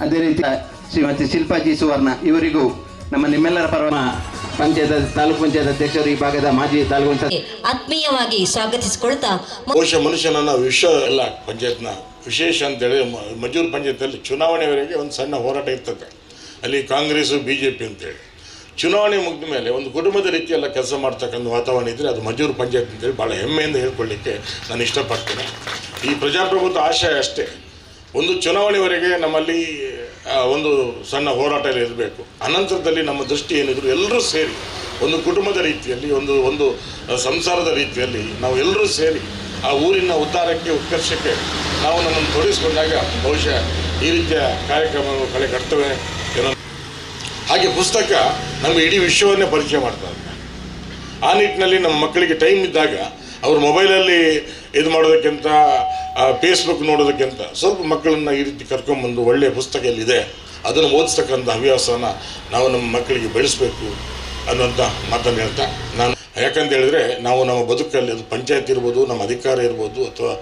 ಅದೇ ಶ್ರೀಮತಿ ಶಿಲ್ಪಾಜಿ ಸುವರ್ಣ ಇವರಿಗೂ ನಮ್ಮ ನಿಮ್ಮೆಲ್ಲರ ಪರವಾಗಿ ಪಂಚಾಯತ್ ತಾಲೂಕು ಪಂಚಾಯತ್ ಅಧ್ಯಕ್ಷರು ಈ ಭಾಗದ ಮಾಜಿ ತಾಲೂಕು ಆತ್ಮೀಯವಾಗಿ ಸ್ವಾಗತಿಸಿಕೊಳ್ತಾ ಕೋಶ ಮನುಷ್ಯನನ್ನ ವಿಶ್ವ ಎಲ್ಲ ಪಂಚಾಯತ್ನ ವಿಶೇಷ ಅಂತೇಳಿ ಮ- ಮಜೂರು ಪಂಚಾಯತಲ್ಲಿ ಚುನಾವಣೆವರೆಗೆ ಒಂದು ಸಣ್ಣ ಹೋರಾಟ ಇರ್ತದೆ. ಅಲ್ಲಿ ಕಾಂಗ್ರೆಸ್ಸು ಬಿ ಜೆ ಪಿ ಅಂತೇಳಿ. ಚುನಾವಣೆ ಮುಗಿದ ಮೇಲೆ ಒಂದು ಕುಟುಂಬದ ರೀತಿಯೆಲ್ಲ ಕೆಲಸ ಮಾಡ್ತಕ್ಕಂಥ ವಾತಾವರಣ ಇದ್ದರೆ ಅದು ಮಜೂರು ಪಂಚಾಯತ್ ಅಂತೇಳಿ ಭಾಳ ಹೆಮ್ಮೆಯಿಂದ ಹೇಳ್ಕೊಳ್ಳಿಕ್ಕೆ ನಾನು ಇಷ್ಟಪಡ್ತೇನೆ. ಈ ಪ್ರಜಾಪ್ರಭುತ್ವ ಆಶಯ ಅಷ್ಟೇ. ಒಂದು ಚುನಾವಣೆವರೆಗೆ ನಮ್ಮಲ್ಲಿ ಒಂದು ಸಣ್ಣ ಹೋರಾಟ ಎಲ್ಲ ಇರಬೇಕು. ಅನಂತರದಲ್ಲಿ ನಮ್ಮ ದೃಷ್ಟಿ ಏನಿದ್ರು ಎಲ್ಲರೂ ಸೇರಿ, ಒಂದು ಕುಟುಂಬದ ರೀತಿಯಲ್ಲಿ, ಒಂದು ಒಂದು ಸಂಸಾರದ ರೀತಿಯಲ್ಲಿ ನಾವು ಎಲ್ಲರೂ ಸೇರಿ ಆ ಊರಿನ ಉದ್ಧಾರಕ್ಕೆ, ಉತ್ಕರ್ಷಕ್ಕೆ ನಾವು ನಮ್ಮನ್ನು ತೊಡಗಿಸ್ಕೊಂಡಾಗ ಬಹುಶಃ ಈ ರೀತಿಯ ಕಾರ್ಯಕ್ರಮಗಳು ಕಳೆ ಕಟ್ತವೆ ಹಾಗೆ ಪುಸ್ತಕ ನಮ್ಮ ಇಡೀ ವಿಶ್ವವನ್ನೇ ಪರಿಚಯ ಮಾಡ್ತಾ ಇದೆ ಆ ನಿಟ್ಟಿನಲ್ಲಿ ನಮ್ಮ ಮಕ್ಕಳಿಗೆ ಟೈಮ್ ಇದ್ದಾಗ ಅವರು ಮೊಬೈಲಲ್ಲಿ ಇದು ಮಾಡೋದಕ್ಕಿಂತ ಫೇಸ್ಬುಕ್ ನೋಡೋದಕ್ಕಿಂತ ಸ್ವಲ್ಪ ಮಕ್ಕಳನ್ನ ಈ ರೀತಿ ಕರ್ಕೊಂಬಂದು ಒಳ್ಳೆಯ ಪುಸ್ತಕ ಎಲ್ಲಿದೆ ಅದನ್ನು ಓದಿಸ್ತಕ್ಕಂಥ ಹವ್ಯಾಸನ ನಾವು ನಮ್ಮ ಮಕ್ಕಳಿಗೆ ಬೆಳೆಸಬೇಕು ಅನ್ನುವಂಥ ಮಾತನ್ನು ಹೇಳ್ತಾ ನಾನು. ಯಾಕಂತ ಹೇಳಿದ್ರೆ, ನಾವು ನಮ್ಮ ಬದುಕಲ್ಲಿ ಅದು ಪಂಚಾಯತ್ ಇರ್ಬೋದು, ನಮ್ಮ ಅಧಿಕಾರ ಇರ್ಬೋದು, ಅಥವಾ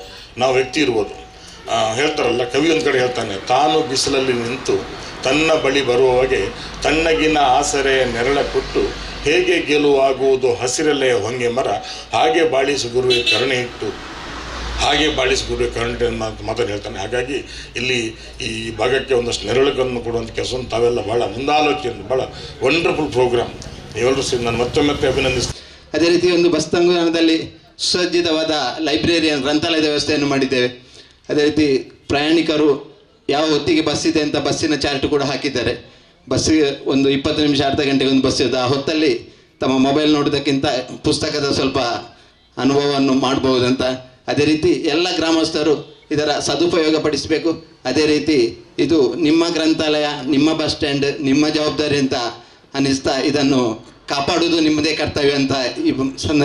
ನಾವು ವ್ಯಕ್ತಿ ಇರ್ಬೋದು. ಹೇಳ್ತಾರಲ್ಲ, ಕವಿ ಒಂದು ಕಡೆ ಹೇಳ್ತಾನೆ, ತಾನು ಬಿಸಿಲಲ್ಲಿ ನಿಂತು ತನ್ನ ಬಳಿ ಬರುವವಗೆ ತಣ್ಣಗಿನ ಆಸರೆ ನೆರಳ ಕೊಟ್ಟು ಹೇಗೆ ಗೆಲುವಾಗುವುದು ಹಸಿರಲ್ಲೇ ಹೊಂಗೆ ಮರ, ಹಾಗೆ ಬಾಳಿಸು ಗುರುವೆ ಕರುಣೆ ಇಟ್ಟು. ಹಾಗೆ ಬಾಳಿಸು ಗುರುವೆ ಕರುಣೆ ಮಾತನ್ನು ಹೇಳ್ತಾನೆ. ಹಾಗಾಗಿ ಇಲ್ಲಿ ಈ ಭಾಗಕ್ಕೆ ಒಂದಷ್ಟು ನೆರಳುಗಳನ್ನು ಕೊಡುವಂಥ ಕೆಲಸವನ್ನು ತಾವೆಲ್ಲ ಭಾಳ ಮುಂದಾಲೋಚನೆ ಭಾಳ ವಂಡರ್ಫುಲ್ ಪ್ರೋಗ್ರಾಮ್ ಎಲ್ಲರೂ ಸೇರಿ ನಾನು ಮತ್ತೊಮ್ಮೆ ಮತ್ತೆ ಅಭಿನಂದಿಸ್ತೀನಿ. ಅದೇ ರೀತಿ ಒಂದು ಬಸ್ ತಂಗುದಾನದಲ್ಲಿ ಸುಸಜ್ಜಿತವಾದ ಲೈಬ್ರರಿ ಗ್ರಂಥಾಲಯದ ವ್ಯವಸ್ಥೆಯನ್ನು ಮಾಡಿದ್ದೇವೆ. ಅದೇ ರೀತಿ ಪ್ರಯಾಣಿಕರು ಯಾವ ಹೊತ್ತಿಗೆ ಬಸ್ ಇದೆ ಅಂತ ಬಸ್ಸಿನ ಚಾರ್ಟ್ ಕೂಡ ಹಾಕಿದ್ದಾರೆ. ಬಸ್ಸಿಗೆ ಒಂದು ಇಪ್ಪತ್ತು ನಿಮಿಷ, ಅರ್ಧ ಗಂಟೆಗೆ ಒಂದು ಬಸ್ ಇದೆ ಆ ಹೊತ್ತಲ್ಲಿ ತಮ್ಮ ಮೊಬೈಲ್ ನೋಡೋದಕ್ಕಿಂತ ಪುಸ್ತಕದ ಸ್ವಲ್ಪ ಅನುಭವವನ್ನು ಮಾಡಬಹುದಂತ. ಅದೇ ರೀತಿ ಎಲ್ಲ ಗ್ರಾಮಸ್ಥರು ಇದರ ಸದುಪಯೋಗ ಪಡಿಸಬೇಕು. ಅದೇ ರೀತಿ ಇದು ನಿಮ್ಮ ಗ್ರಂಥಾಲಯ, ನಿಮ್ಮ ಬಸ್ ಸ್ಟ್ಯಾಂಡ್, ನಿಮ್ಮ ಜವಾಬ್ದಾರಿ ಅಂತ ಅನ್ನಿಸ್ತಾ ಇದನ್ನು ಕಾಪಾಡುವುದು ನಿಮ್ಮದೇ ಕರ್ತವ್ಯ ಅಂತ ಈ ಸಂದರ್ಭ